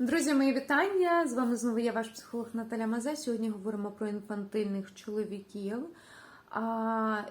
Друзі, мої вітання! З вами знову я, ваш психолог Наталя Мазе. Сьогодні говоримо про інфантильних чоловіків,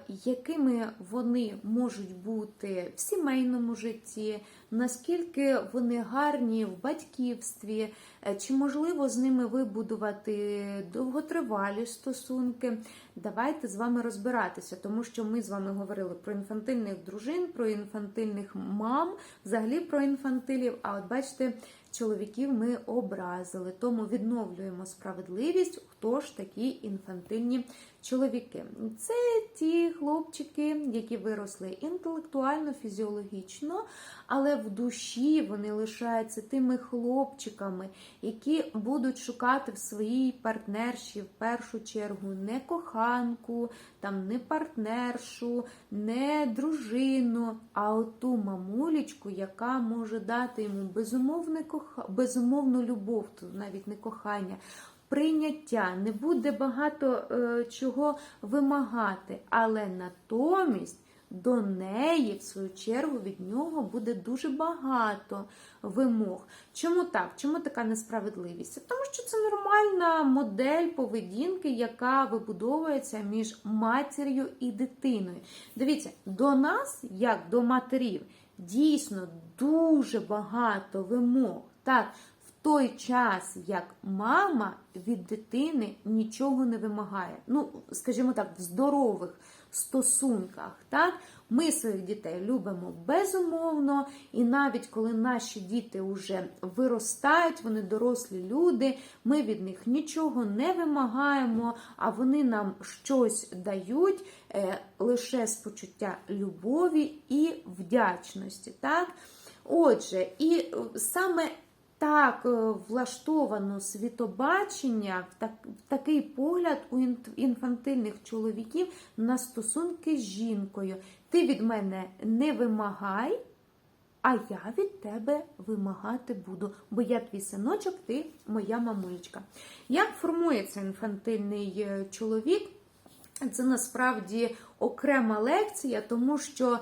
якими вони можуть бути в сімейному житті, наскільки вони гарні в батьківстві, е, чи можливо з ними вибудувати довготривалі стосунки. Давайте з вами розбиратися, тому що ми з вами говорили про інфантильних дружин, про інфантильних мам, взагалі про інфантилів. А от бачите, чоловіків ми образили, тому відновлюємо справедливість. Хто ж такі інфантильні чоловіки? Це ті хлопчики, які виросли інтелектуально, фізіологічно, але в душі вони лишаються тими хлопчиками, які будуть шукати в своїй партнерші в першу чергу не коханку, там не партнершу, не дружину, а оту мамулечку, яка може дати йому безумовне безумовну любов, тут навіть не кохання. Прийняття не буде багато е, чого вимагати, але натомість до неї, в свою чергу, від нього буде дуже багато вимог. Чому так? Чому така несправедливість? Тому що це нормальна модель поведінки, яка вибудовується між матір'ю і дитиною. Дивіться, до нас, як до матерів, дійсно дуже багато вимог. Так, той час, як мама від дитини нічого не вимагає. Ну, скажімо так, в здорових стосунках. Так? Ми своїх дітей любимо безумовно, і навіть коли наші діти вже виростають, вони дорослі люди, ми від них нічого не вимагаємо, а вони нам щось дають е, лише з почуття любові і вдячності. Так? Отже, і саме так е, влаштовано світобачення, так, такий погляд у інфантильних чоловіків на стосунки з жінкою. Ти від мене не вимагай, а я від тебе вимагати буду, бо я твій синочок, ти моя мамулечка. Як формується інфантильний е, чоловік? Це насправді окрема лекція, тому що.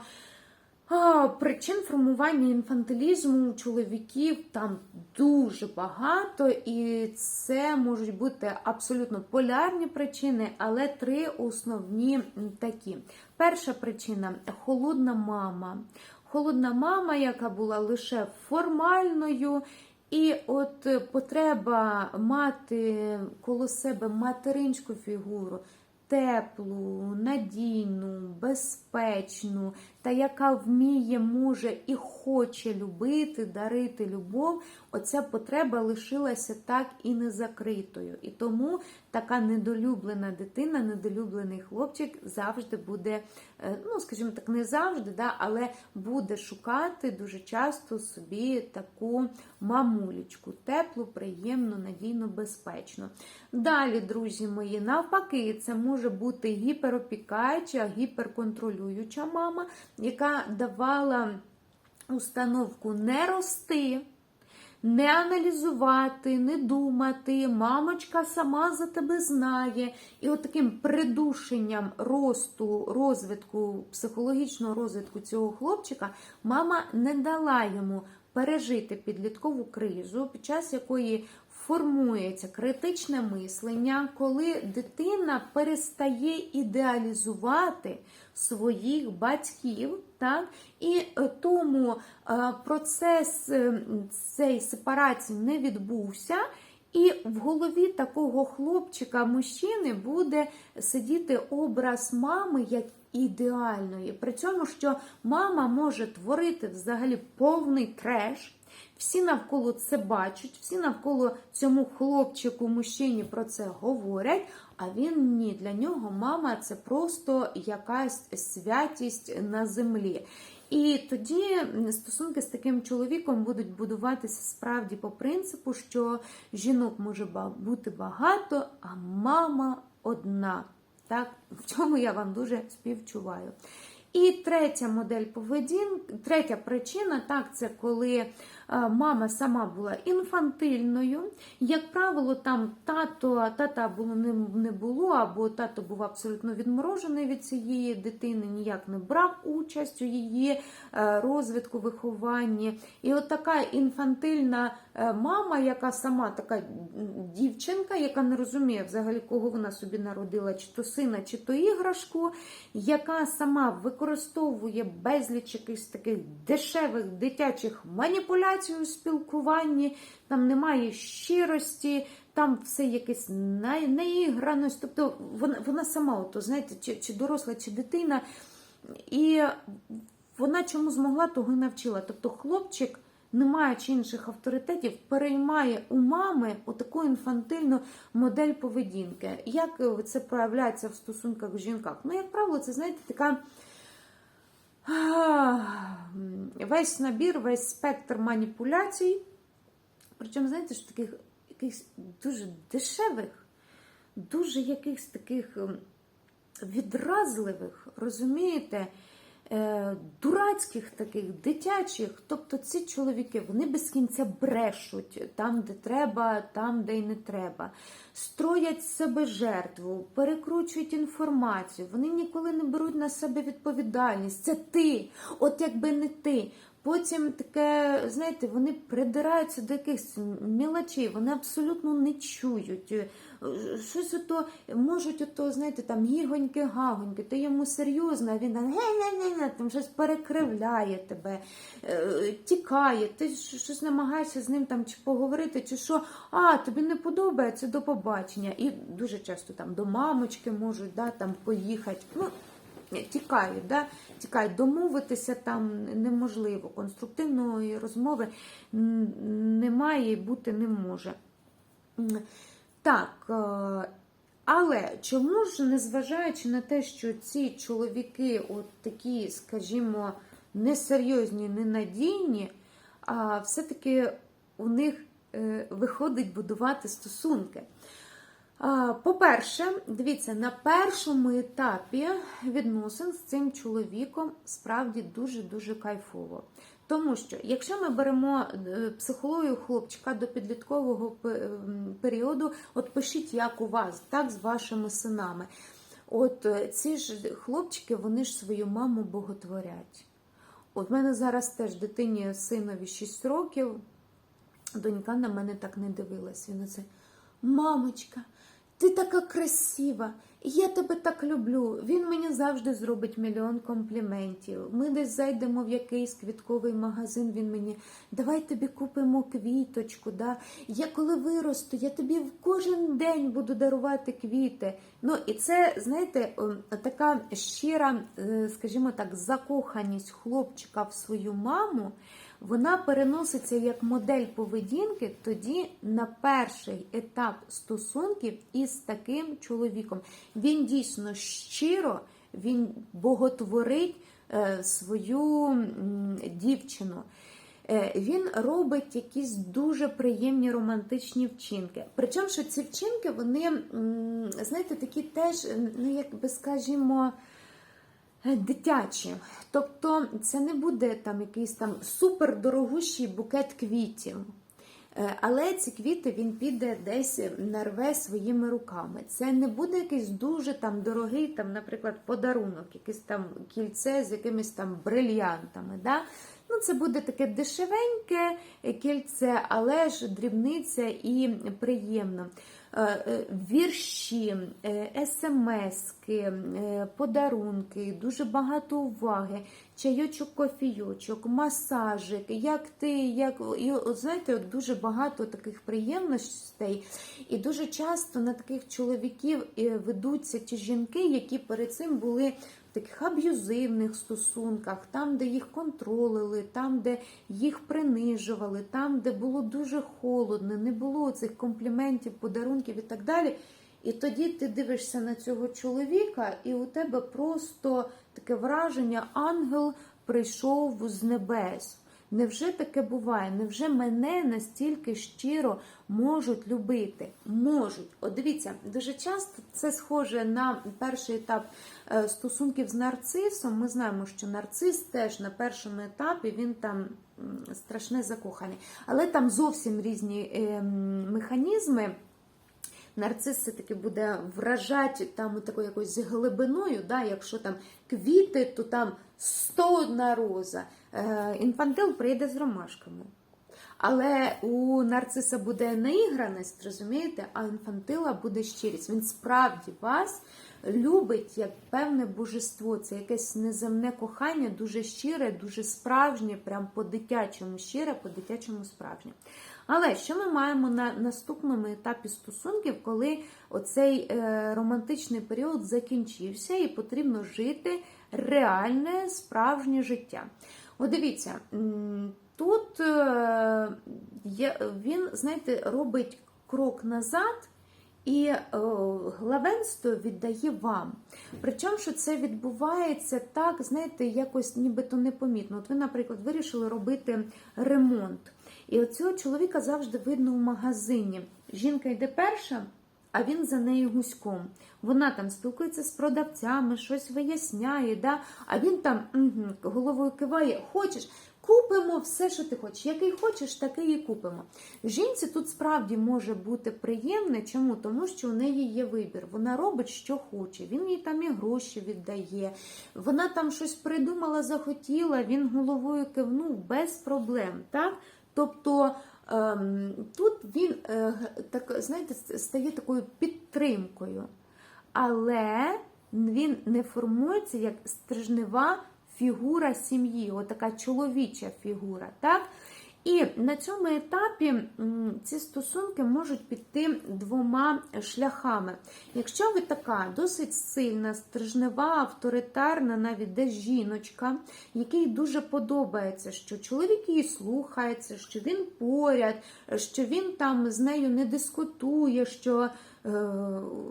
Причин формування інфантилізму у чоловіків там дуже багато, і це можуть бути абсолютно полярні причини, але три основні такі. Перша причина холодна мама. Холодна мама, яка була лише формальною. І от потреба мати коло себе материнську фігуру, теплу, надійну, безпечну, та яка вміє, може і хоче любити, дарити любов, оця потреба лишилася так і не закритою. І тому така недолюблена дитина, недолюблений хлопчик завжди буде, е, ну, скажімо так, не завжди, да, але буде шукати дуже часто собі таку мамулечку, теплу, приємну, надійну, безпечну. Далі, друзі мої, навпаки, це може бути гіперопікаюча, гіперконтролююча мама яка давала установку не рости, не аналізувати, не думати, мамочка сама за тебе знає. І от таким придушенням росту, розвитку, психологічного розвитку цього хлопчика, мама не дала йому пережити підліткову кризу, під час якої формується критичне мислення, коли дитина перестає ідеалізувати своїх батьків, так? і е, тому е, процес е, цієї сепарації не відбувся. І в голові такого хлопчика-мужчини буде сидіти образ мами як ідеальної. При цьому, що мама може творити взагалі повний треш. Всі навколо це бачать, всі навколо цьому хлопчику, мужчині про це говорять. А він ні, для нього мама це просто якась святість на землі. І тоді стосунки з таким чоловіком будуть будуватися справді по принципу, що жінок може бути багато, а мама одна. Так, В цьому я вам дуже співчуваю. І третя модель поведінки, третя причина, так, це коли мама сама була інфантильною. Як правило, там тато, тата не, не було, або тато був абсолютно відморожений від цієї дитини, ніяк не брав участь у її е, розвитку, вихованні. І от така інфантильна е, мама, яка сама така дівчинка, яка не розуміє взагалі, кого вона собі народила, чи то сина, чи то іграшку, яка сама використовує безліч якихось таких дешевих дитячих маніпуляцій у спілкуванні, там немає щирості, там все якесь на- наіграність. Тобто вона, вона сама, ото, знаєте, чи, чи доросла, чи дитина. І вона чому змогла, того й навчила. Тобто хлопчик, не маючи інших авторитетів, переймає у мами отаку інфантильну модель поведінки. Як це проявляється в стосунках з жінках? Ну, як правило, це, знаєте, така. Весь набір, весь спектр маніпуляцій. Причому, знаєте, що таких якихось дуже дешевих, дуже якихось таких ем, відразливих, розумієте, дурацьких таких, дитячих. Тобто ці чоловіки вони без кінця брешуть там, де треба, там, де й не треба. Строять себе жертву, перекручують інформацію, вони ніколи не беруть на себе відповідальність. Це ти, от якби не ти. Потім таке, знаєте, вони придираються до якихось мілочей, вони абсолютно не чують. Е, Щось ото можуть ото, знаєте, там гігоньки, гагоньки, ти йому серйозно, а він ге-ге-ге, там щось перекривляє тебе, е, тікає, ти щось намагаєшся з ним там чи поговорити, чи що, а тобі не подобається до побачення. І дуже часто там до мамочки можуть да, там поїхати. Ну, Тікають, да? тікають, домовитися там неможливо. Конструктивної розмови немає і бути не може. Так, е, але чому ж, незважаючи на те, що ці чоловіки, от такі, скажімо, несерйозні, ненадійні, все-таки у них е, виходить будувати стосунки? По-перше, дивіться, на першому етапі відносин з цим чоловіком справді дуже-дуже кайфово. Тому що, якщо ми беремо е, психологію хлопчика до підліткового періоду, от пишіть, як у вас, так, з вашими синами. От е, ці ж хлопчики, вони ж свою маму боготворять. От в мене зараз теж дитині синові 6 років, донька на мене так не дивилась. Він оце, мамочка, ти така красива, я тебе так люблю. Він мені завжди зробить мільйон компліментів. Ми десь зайдемо в якийсь квітковий магазин. Він мені давай тобі купимо квіточку. Да? Я коли виросту, я тобі в кожен день буду дарувати квіти. Ну і це, знаєте, така щира, е, скажімо так, закоханість хлопчика в свою маму вона переноситься як модель поведінки тоді на перший етап стосунків із таким чоловіком. Він дійсно щиро, він боготворить е, свою дівчину. Е, Він робить якісь дуже приємні романтичні вчинки. Причому, що ці вчинки, вони, знаєте, такі теж, ну, як би скажімо, дитячі. Тобто це не буде там якийсь там супердорогущий букет квітів. Е, Але ці квіти він піде десь нарве своїми руками. Це не буде якийсь дуже там дорогий, там, наприклад, подарунок, якесь там кільце з якимись там брильянтами. Да? Ну, це буде таке дешевеньке кільце, але ж дрібниця і приємно. Е, е, Вірші, е, смски, подарунки, дуже багато уваги, чайочок, кофійочок, масажик, як ти, як і знаєте, дуже багато таких приємностей. І дуже часто на таких чоловіків ведуться ті жінки, які перед цим були таких аб'юзивних стосунках, там, де їх контролили, там, де їх принижували, там, де було дуже холодно, не було цих компліментів, подарунків і так далі. І тоді ти дивишся на цього чоловіка, і у тебе просто таке враження, ангел прийшов з небес. Невже таке буває? Невже мене настільки щиро можуть любити? Можуть. От дивіться, дуже часто це схоже на перший етап е, стосунків з нарцисом. Ми знаємо, що нарцис теж на першому етапі він там страшне закоханий. Але там зовсім різні е, механізми. Нарцис все-таки буде вражати там такою якоюсь глибиною, да, якщо там квіти, то там 101 роза. Е, інфантил прийде з ромашками. Але у нарциса буде наіграність, розумієте, а інфантила буде щирість. Він справді вас любить як певне божество. Це якесь неземне кохання, дуже щире, дуже справжнє, прям по-дитячому щире, по-дитячому справжнє. Але що ми маємо на наступному етапі стосунків, коли оцей е, романтичний період закінчився і потрібно жити реальне справжнє життя? От дивіться, тут е, він, знаєте, робить крок назад. І е, главенство віддає вам. Причому, що це відбувається так, знаєте, якось нібито непомітно. От ви, наприклад, вирішили робити ремонт. І оцього чоловіка завжди видно в магазині. Жінка йде перша, а він за нею гуськом. Вона там спілкується з продавцями, щось виясняє, да? а він там угу, головою киває, хочеш. Купимо все, що ти хочеш. Який хочеш, такий і купимо. Жінці тут справді може бути приємне. Чому? Тому що у неї є вибір. Вона робить, що хоче. Він їй там і гроші віддає. Вона там щось придумала, захотіла, він головою кивнув без проблем. Так? Тобто тут він е, так, знаєте, стає такою підтримкою. Але він не формується як стрижнева фігура сім'ї, отака чоловіча фігура. так? І на цьому етапі ці стосунки можуть піти двома шляхами. Якщо ви така досить сильна, стрижнева, авторитарна, навіть десь жіночка, якій дуже подобається, що чоловік її слухається, що він поряд, що він там з нею не дискутує, що, е,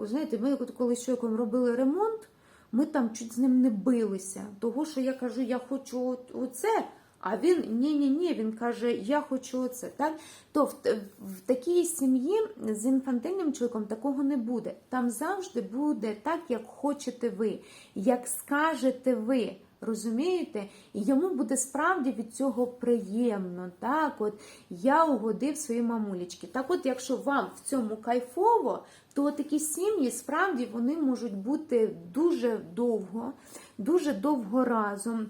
знаєте, ми коли з чоловіком робили ремонт, ми там чуть з ним не билися. Того, що я кажу, я хочу оце. А він ні-ні, ні він каже, я хочу оце. Так? То в, в такій сім'ї з інфантильним чоловіком такого не буде. Там завжди буде так, як хочете ви, як скажете ви. Розумієте? І йому буде справді від цього приємно. Так, от я угодив свої мамулечки. Так, от, якщо вам в цьому кайфово, то такі сім'ї справді вони можуть бути дуже довго, дуже довго разом.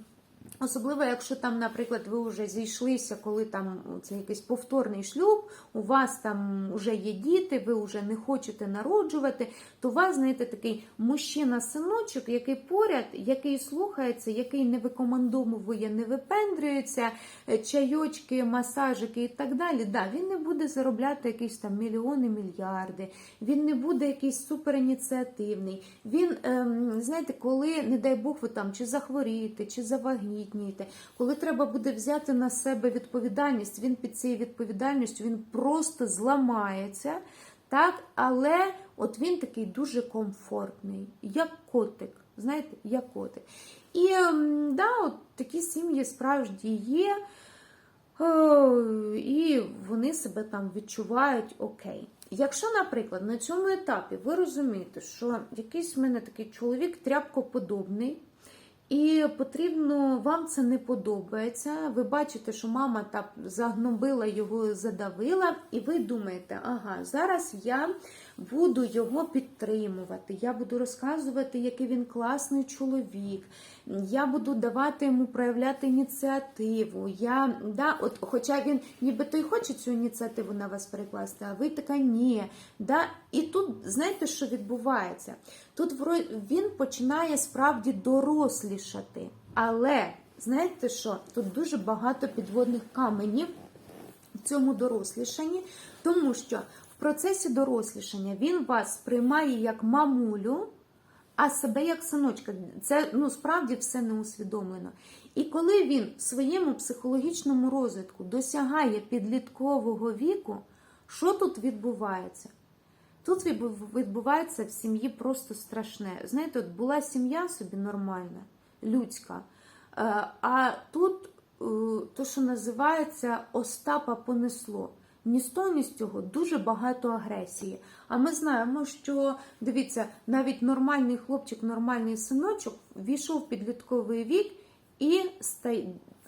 Особливо, якщо там, наприклад, ви вже зійшлися, коли там це якийсь повторний шлюб, у вас там вже є діти, ви вже не хочете народжувати, то у вас, знаєте, такий мужчина-синочок, який поряд, який слухається, який не викомандовує, не випендрюється, чайочки, масажики і так далі. Да, Він не буде заробляти якісь там мільйони, мільярди, він не буде якийсь суперініціативний. Він, ем, знаєте, коли, не дай Бог, ви там чи захворієте, чи завагнієте, вагітнієте, коли треба буде взяти на себе відповідальність, він під цією відповідальністю він просто зламається. так, Але от він такий дуже комфортний, як котик. Знаєте, як котик. І да, от такі сім'ї справді є, і вони себе там відчувають окей. Якщо, наприклад, на цьому етапі ви розумієте, що якийсь в мене такий чоловік тряпкоподобний, і потрібно, вам це не подобається. Ви бачите, що мама так загнобила його, задавила, і ви думаєте, ага, зараз я буду його підтримувати, я буду розказувати, який він класний чоловік, я буду давати йому проявляти ініціативу. Я, да, от, Хоча він нібито й хоче цю ініціативу на вас перекласти, а ви така ні. Да? І тут, знаєте, що відбувається? Тут він починає справді дорослішати. Але, знаєте що, тут дуже багато підводних каменів в цьому дорослішанні, тому що процесі дорослішання він вас сприймає як мамулю, а себе як синочка. Це ну, справді все не усвідомлено. І коли він в своєму психологічному розвитку досягає підліткового віку, що тут відбувається? Тут відбувається в сім'ї просто страшне. Знаєте, от була сім'я собі нормальна, людська, е, а тут то, що називається Остапа понесло. З цього дуже багато агресії. А ми знаємо, що дивіться, навіть нормальний хлопчик, нормальний синочок війшов в підлітковий вік і стай,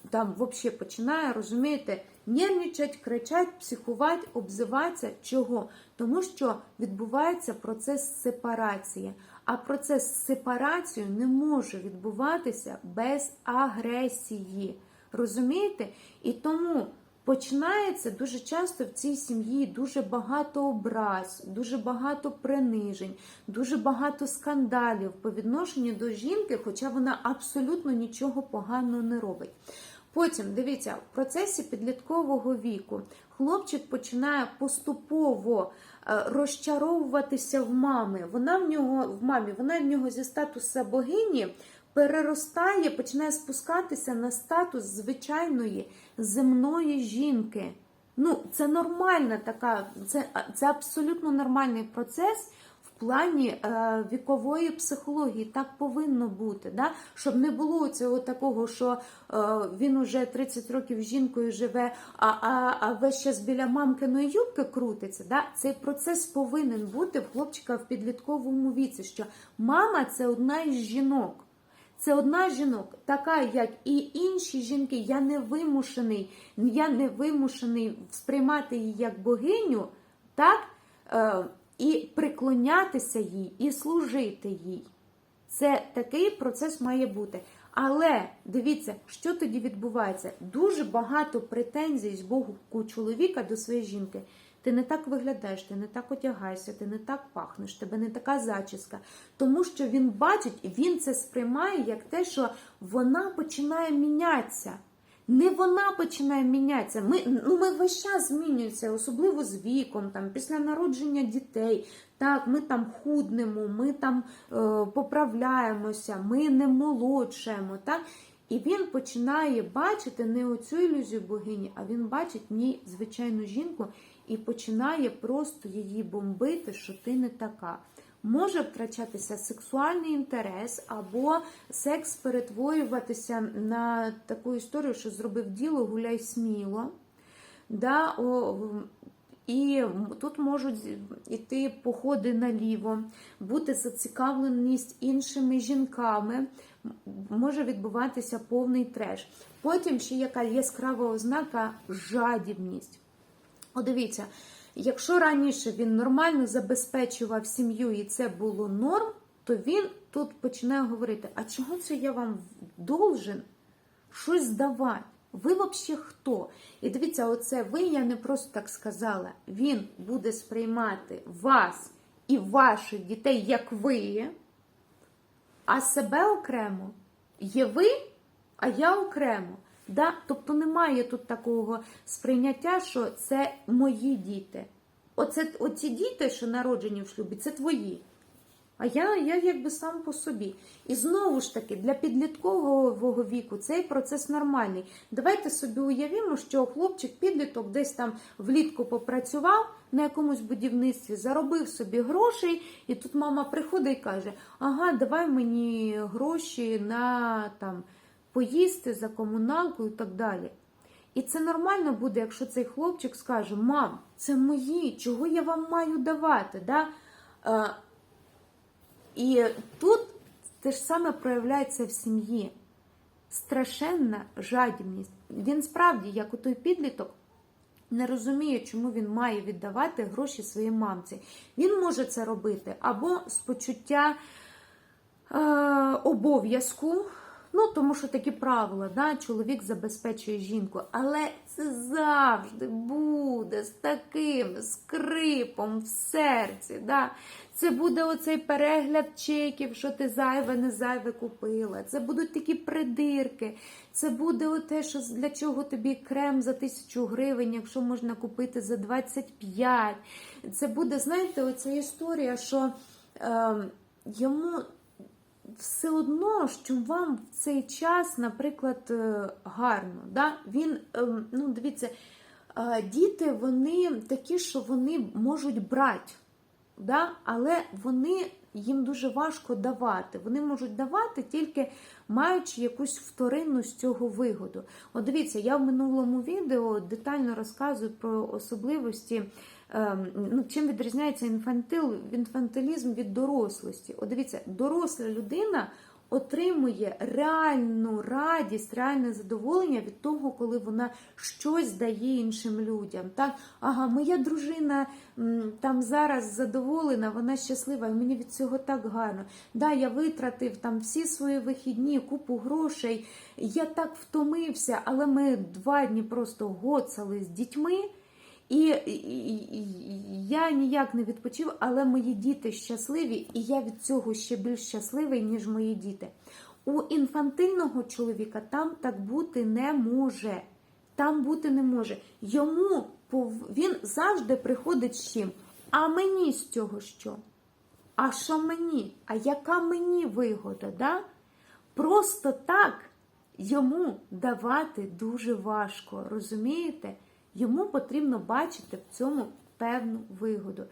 там взагалі починає, розумієте, нервничать, кричать, психувати, обзиватися. Чого? Тому що відбувається процес сепарації. А процес сепарації не може відбуватися без агресії. Розумієте? І тому починається дуже часто в цій сім'ї дуже багато образ, дуже багато принижень, дуже багато скандалів по відношенню до жінки, хоча вона абсолютно нічого поганого не робить. Потім дивіться, в процесі підліткового віку хлопчик починає поступово е, розчаровуватися в мами. Вона в нього в мамі, вона в нього зі статуса богині переростає, починає спускатися на статус звичайної земної жінки. Ну, це нормальна така, це, це абсолютно нормальний процес в плані е, вікової психології. Так повинно бути, да? щоб не було цього такого, що е, він уже 30 років жінкою живе, а, а, а весь час біля мамкиної юбки крутиться. Да? Цей процес повинен бути в хлопчика в підлітковому віці, що мама це одна із жінок. Це одна жінок, така, як і інші жінки. Я не вимушений, я не вимушений сприймати її як богиню, так? Е, і приклонятися їй, і служити їй. Це такий процес має бути. Але дивіться, що тоді відбувається. Дуже багато претензій з боку чоловіка до своєї жінки. Ти не так виглядаєш, ти не так одягаєшся, ти не так пахнеш, тебе не така зачіска. Тому що він бачить, він це сприймає як те, що вона починає мінятися. Не вона починає мінятися. Ми ну, ми весь час змінюємося, особливо з віком, там, після народження дітей. Так, ми там худнемо, ми там е, поправляємося, ми не молодшаємо. Так? І він починає бачити не оцю ілюзію богині, а він бачить в ній звичайну жінку і починає просто її бомбити, що ти не така. Може втрачатися сексуальний інтерес, або секс перетворюватися на таку історію, що зробив діло, гуляй сміло. Да, о, і тут можуть йти походи наліво, бути зацікавленість іншими жінками, може відбуватися повний треш. Потім ще яка яскрава ознака жадібність. О, дивіться, якщо раніше він нормально забезпечував сім'ю і це було норм, то він тут починає говорити: а чого це я вам должен щось здавати? Ви взагалі хто? І дивіться, оце ви, я не просто так сказала. Він буде сприймати вас і ваших дітей як ви, а себе окремо є ви, а я окремо. Да? Тобто немає тут такого сприйняття, що це мої діти. Оце, Оці діти, що народжені в шлюбі, це твої. А я я якби сам по собі. І знову ж таки, для підліткового віку цей процес нормальний. Давайте собі уявімо, що хлопчик-підліток десь там влітку попрацював на якомусь будівництві, заробив собі грошей, і тут мама приходить і каже: Ага, давай мені гроші на там поїсти за комуналку і так далі. І це нормально буде, якщо цей хлопчик скаже: Мам, це мої, чого я вам маю давати? Да? Е, і тут те ж саме проявляється в сім'ї. Страшенна жадібність. Він справді, як у той підліток, не розуміє, чому він має віддавати гроші своїй мамці. Він може це робити або з почуття е, обов'язку. Ну, тому що такі правила, да, чоловік забезпечує жінку. Але це завжди буде з таким скрипом в серці. Да. Це буде оцей перегляд чеків, що ти зайве, не зайве купила. Це будуть такі придирки. Це буде оте, що для чого тобі крем за тисячу гривень, якщо можна купити за 25. Це буде, знаєте, оця історія, що е, йому все одно, що вам в цей час, наприклад, е, гарно. Да? Він, ем, ну, дивіться, е, діти вони такі, що вони можуть брати, да? але вони їм дуже важко давати. Вони можуть давати тільки маючи якусь вторинну з цього вигоду. От дивіться, я в минулому відео детально розказую про особливості. ем, Ну, чим відрізняється інфантил, інфантилізм від дорослості? От дивіться, доросла людина отримує реальну радість, реальне задоволення від того, коли вона щось дає іншим людям. Так, ага, моя дружина там зараз задоволена, вона щаслива, і мені від цього так гарно. Да, я витратив там всі свої вихідні, купу грошей. Я так втомився, але ми два дні просто гоцали з дітьми. І, я ніяк не відпочив, але мої діти щасливі, і я від цього ще більш щасливий, ніж мої діти. У інфантильного чоловіка там так бути не може. Там бути не може. Йому він завжди приходить з чим. А мені з цього що? А що мені? А яка мені вигода? Да? Просто так йому давати дуже важко, розумієте? Йому потрібно бачити в цьому певну вигоду.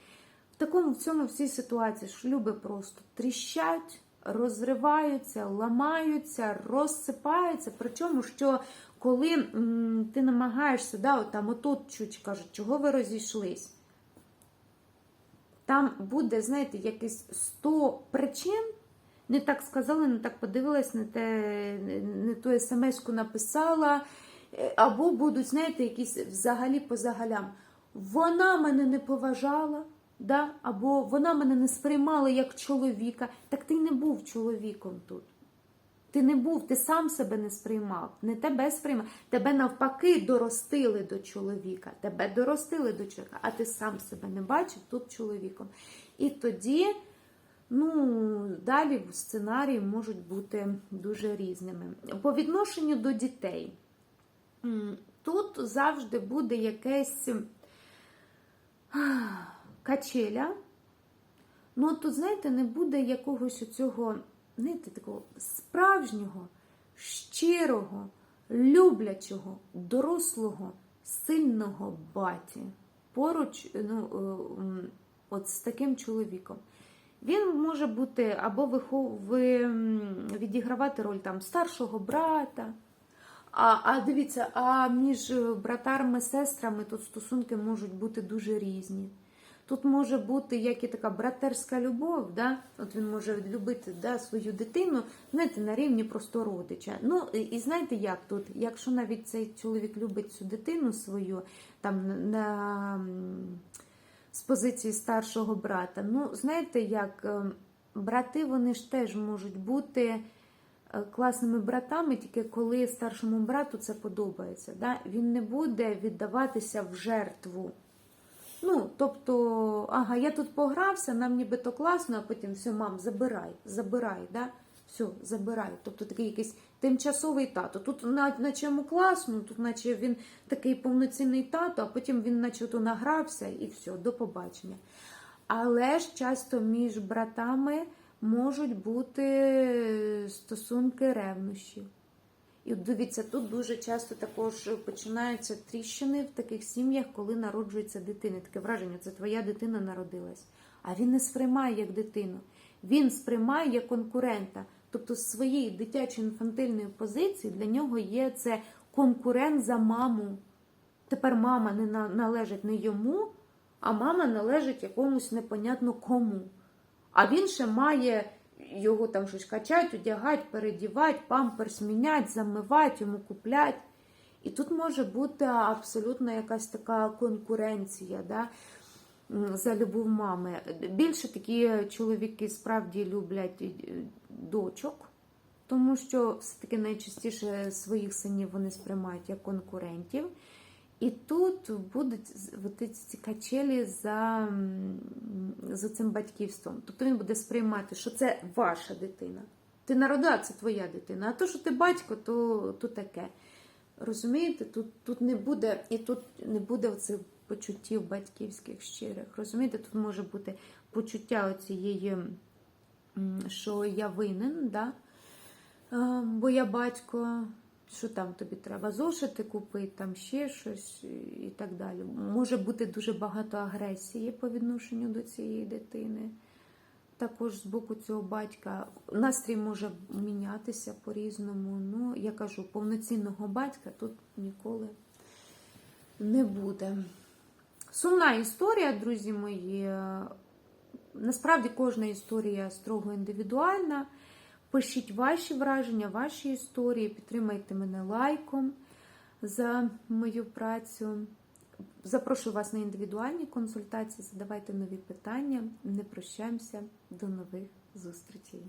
В такому в цьому всій ситуації шлюби просто тріщать, розриваються, ламаються, розсипаються. Причому, що коли м, ти намагаєшся, да, от там отут чуть кажуть, чого ви розійшлись? Там буде, знаєте, якісь 100 причин. Не так сказала, не так подивилась, не, те, не ту смс-ку написала. Е, Або будуть, знаєте, якісь взагалі по загалям. Вона мене не поважала, да? або вона мене не сприймала як чоловіка. Так ти не був чоловіком тут. Ти не був, ти сам себе не сприймав, не тебе сприймав. Тебе навпаки доростили до чоловіка. Тебе доростили до чоловіка, а ти сам себе не бачив тут чоловіком. І тоді, ну, далі сценарії можуть бути дуже різними. По відношенню до дітей. Тут завжди буде якесь качеля. Ну, тут, знаєте, не буде якогось оцього, знаєте, такого справжнього, щирого, люблячого, дорослого, сильного баті. Поруч, ну, е, от з таким чоловіком. Він може бути або вихов... відігравати роль там старшого брата. А, а дивіться, а між братарами сестрами тут стосунки можуть бути дуже різні. Тут може бути як і така братерська любов, да? от він може любити да, свою дитину, знаєте, на рівні просто родича. Ну і, і знаєте, як тут, якщо навіть цей чоловік любить цю дитину свою там на, з позиції старшого брата, ну знаєте, як е, брати вони ж теж можуть бути е, класними братами, тільки коли старшому брату це подобається. Да? Він не буде віддаватися в жертву. Ну, тобто, ага, я тут погрався, нам нібито класно, а потім все, мам, забирай, забирай, да? все, забирай. Тобто такий якийсь тимчасовий тато. Тут на, наче йому класно, тут наче він такий повноцінний тато, а потім він наче то награвся і все, до побачення. Але ж часто між братами можуть бути стосунки ревнощів. І дивіться, тут дуже часто також починаються тріщини в таких сім'ях, коли народжується дитина. Таке враження, це твоя дитина народилась. А він не сприймає як дитину. Він сприймає як конкурента. Тобто з своєї дитячої інфантильної позиції для нього є це конкурент за маму. Тепер мама не на- належить не йому, а мама належить якомусь непонятно кому. А він ще має його там щось качать, одягати, передівати, памперс міняти, замивати, йому куплять. І тут може бути абсолютно якась така конкуренція да, за любов мами. Більше такі чоловіки справді люблять е, дочок, тому що все-таки найчастіше своїх синів вони сприймають як конкурентів. І тут будуть ці качелі за, за цим батьківством. Тобто він буде сприймати, що це ваша дитина. Ти народила, це твоя дитина. А то, що ти батько, то, то таке. Розумієте, тут, тут не буде, і тут не буде оцих почуттів батьківських щирих. Розумієте, тут може бути почуття оцієї, що я винен, да? Бо я батько, що там тобі треба? Зошити купити, там ще щось і так далі. Може бути дуже багато агресії по відношенню до цієї дитини. також з боку цього батька. Настрій може мінятися по-різному. Ну, я кажу, повноцінного батька тут ніколи не буде. Сумна історія, друзі мої. Насправді кожна історія строго індивідуальна. Пишіть ваші враження, ваші історії, підтримайте мене лайком за мою працю. Запрошую вас на індивідуальні консультації, задавайте нові питання. Не прощаємося. До нових зустрічей.